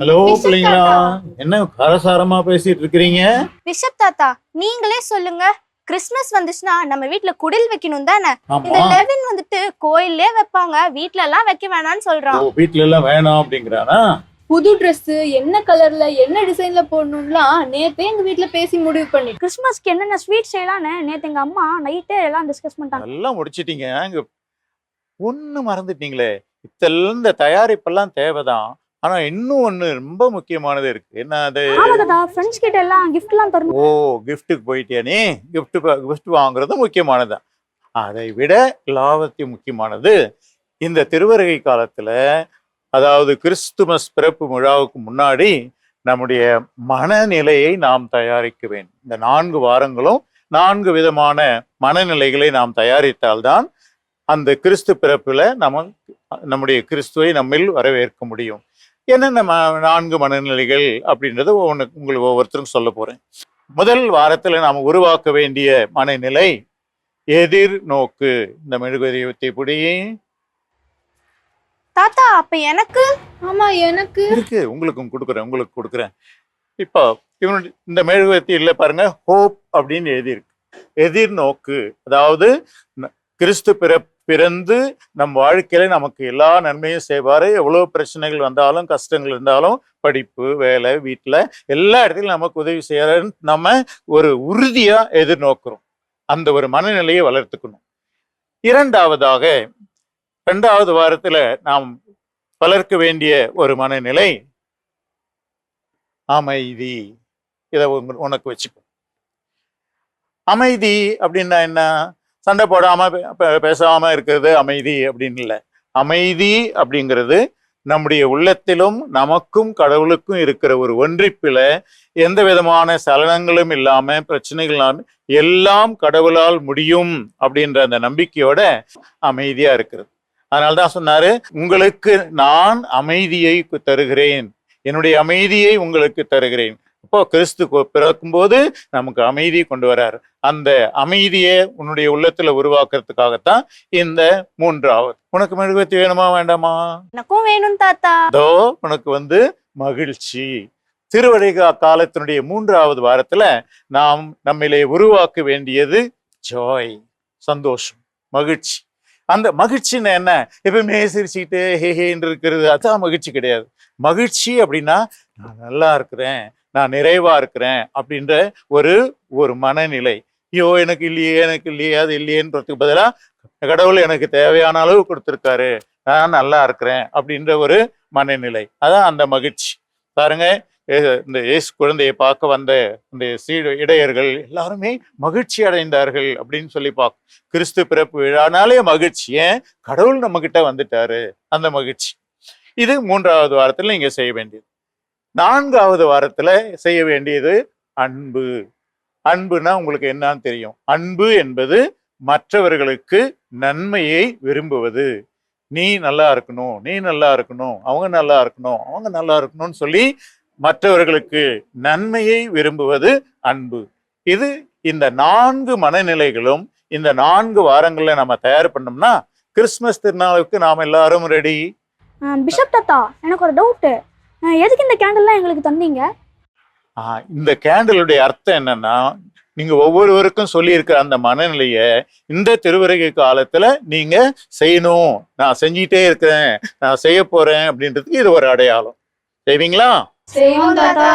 Hello பிள்ளைங்களா? என்ன காரசாரமா பேசிட்டு இருக்கிறீங்க பிஷப் தாத்தா நீங்களே சொல்லுங்க. கிறிஸ்மஸ் வந்துச்சுன்னா நம்ம வீட்ல குடில் வைக்கணும் தானே? இந்த லெவின் வந்துட்டு கோயிலே வைப்பாங்க. வீட்ல எல்லாம் வைக்க வேணாம்னு ஓ சொல்றான் வீட்ல எல்லாம் வேணாம் அப்படிங்கிறானா? புது Dress என்ன கலர்ல என்ன டிசைன்ல போடணும்லாம் நேத்தே எங்க வீட்ல பேசி முடிவு பண்ணி கிறிஸ்மஸ்க்கு என்னென்ன ஸ்வீட் செய்யலாம்னு நேத்து எங்க அம்மா நைட்டே எல்லாம் டிஸ்கஸ் பண்ணிட்டாங்க. நல்லா முடிச்சிட்டீங்க. ஒண்ணு மறந்துட்டீங்களே. இதெல்லாம் இந்த தயாரிப்பெல்லாம் தேவைதான். ஆனா இன்னும் ஒண்ணு ரொம்ப முக்கியமானது இருக்கு. என்ன அது? ஃப்ரெண்ட்ஸ் கிட்ட எல்லாம் தரணும். ஓ கிஃப்ட்டுக்கு போயிட்டியா நீ? gift gift வாங்குறது முக்கியமானது? அதை விட லாபத்தி முக்கியமானது இந்த திருவருகை காலத்துல அதாவது கிறிஸ்துமஸ் பிறப்பு விழாவுக்கு முன்னாடி நம்முடைய மனநிலையை நாம் தயாரிக்க வேண்டும் இந்த நான்கு வாரங்களும் நான்கு விதமான மனநிலைகளை நாம் தயாரித்தால்தான் அந்த கிறிஸ்து பிறப்புல நம்ம நம்முடைய கிறிஸ்துவை நம்மில் வரவேற்க முடியும். என்னென்ன ம- நான்கு மனநிலைகள் அப்படின்றத ஒன்று உங்களுக்கு ஒவ்வொருத்தரும் சொல்ல போறேன். முதல் வாரத்துல நாம் உருவாக்க வேண்டிய மனநிலை எதிர்நோக்கு இந்த மெழுகுவர்த்தி பிடி தாத்தா அப்ப எனக்கு? ஆமா எனக்கு. இருக்கு. உங்களுக்கும் கொடுக்குறேன் உங்களுக்கு கொடுக்குறேன். இப்போ இவனுடைய இந்த மெழுகுவர்த்தி இல்லை பாருங்க ஹோப் அப்படின்னு எழுதியிருக்கு. எதிர்நோக்கு அதாவது கிறிஸ்து பிற பிறந்து நம் வாழ்க்கையில நமக்கு எல்லா நன்மையும் செய்வாரு. எவ்வளவு பிரச்சனைகள் வந்தாலும் கஷ்டங்கள் இருந்தாலும் படிப்பு வேலை வீட்டுல எல்லா இடத்துலையும் நமக்கு உதவி செய்யறன்னு நம்ம ஒரு உறுதியா எதிர்நோக்குறோம். அந்த ஒரு மனநிலையை வளர்த்துக்கணும். இரண்டாவதாக இரண்டாவது வாரத்துல நாம் வளர்க்க வேண்டிய ஒரு மனநிலை அமைதி. இதை உனக்கு வச்சுக்கோ. அமைதி அப்படின்னா என்ன? சண்டை போடாமல் பே- இருக்கிறது அமைதி அப்படின்னு இல்லை. அமைதி அப்படிங்கிறது நம்முடைய உள்ளத்திலும் நமக்கும் கடவுளுக்கும் இருக்கிற ஒரு ஒன்றிப்பில் எந்த விதமான சலனங்களும் இல்லாமல் பிரச்சனைகள் எல்லாம் கடவுளால் முடியும் அப்படின்ற அந்த நம்பிக்கையோட அமைதியாக இருக்கிறது. அதனால தான் சொன்னார் உங்களுக்கு நான் அமைதியை தருகிறேன். என்னுடைய அமைதியை உங்களுக்கு தருகிறேன். அப்போ கிறிஸ்து பிறக்கும்போது நமக்கு அமைதி கொண்டு வரார். அந்த அமைதியை உன்னுடைய உள்ளத்துல உருவாக்குறதுக்காகத்தான் இந்த மூன்றாவது. உனக்கு மெழுகுவர்த்தி வேணுமா வேண்டாமா? எனக்கும் வேணும் தாத்தா. அதோ உனக்கு வந்து மகிழ்ச்சி. திருவடிகா காலத்தினுடைய மூன்றாவது வாரத்துல நாம் நம்மிலே உருவாக்க வேண்டியது ஜாய் சந்தோஷம் மகிழ்ச்சி. அந்த மகிழ்ச்சின்னு என்ன? எப்பவுமே சிரிச்சுக்கிட்டு ஹே ஹேன்னு இருக்கிறது. அதான் மகிழ்ச்சி கிடையாது. மகிழ்ச்சி அப்படின்னா நான் நல்லா இருக்கிறேன். நான் நிறைவா இருக்கிறேன் அப்படின்ற ஒரு ஒரு மனநிலை. ஐயோ எனக்கு இல்லையே எனக்கு இல்லையே அது இல்லையேன்றதுக்கு பதிலா கடவுள் எனக்கு தேவையான அளவு கொடுத்துருக்காரு. நான் நல்லா இருக்கிறேன் அப்படின்ற ஒரு மனநிலை. அதான் அந்த மகிழ்ச்சி. பாருங்க ஏ- இந்த இயேசு குழந்தையை பார்க்க வந்த இந்த சீடு இடையர்கள் எல்லாருமே மகிழ்ச்சி அடைந்தார்கள் அப்படின்னு சொல்லி பார்க்க கிறிஸ்து பிறப்பு விழானாலே மகிழ்ச்சி. ஏன்? கடவுள் நம்ம கிட்ட வந்துட்டாரு. அந்த மகிழ்ச்சி. இது மூன்றாவது வாரத்துல நீங்க செய்ய வேண்டியது. நான்காவது வாரத்துல செய்ய வேண்டியது அன்பு. அன்புனா உங்களுக்கு என்னன்னு தெரியும். அன்பு என்பது மற்றவர்களுக்கு நன்மையை விரும்புவது. நீ நல்லா இருக்கணும் நீ நல்லா இருக்கணும் அவங்க நல்லா இருக்கணும் அவங்க நல்லா இருக்கணும்னு சொல்லி மற்றவர்களுக்கு நன்மையை விரும்புவது அன்பு. இது இந்த நான்கு மனநிலைகளும் இந்த நான்கு வாரங்களில் நம்ம தயார் பண்ணோம்னா கிறிஸ்மஸ் திருநாளுக்கு நாம் எல்லாரும் ரெடி பிஷப் தாத்தா எனக்கு ஒரு டவுட்டு எதுக்கு இந்த கேண்டல்லாம் எங்களுக்கு தந்தீங்க? இந்த கேண்டலுடைய அர்த்தம் என்னன்னா நீங்க ஒவ்வொருவருக்கும் சொல்லியிருக்கிற அந்த மனநிலைய இந்த திருவருகை காலத்துல நீங்க செய்யணும். நான் செஞ்சிட்டே இருக்கிறேன். நான் செய்ய போறேன் அப்படின்றதுக்கு இது ஒரு அடையாளம். செய்வீங்களா? செய்வோம் தாத்தா.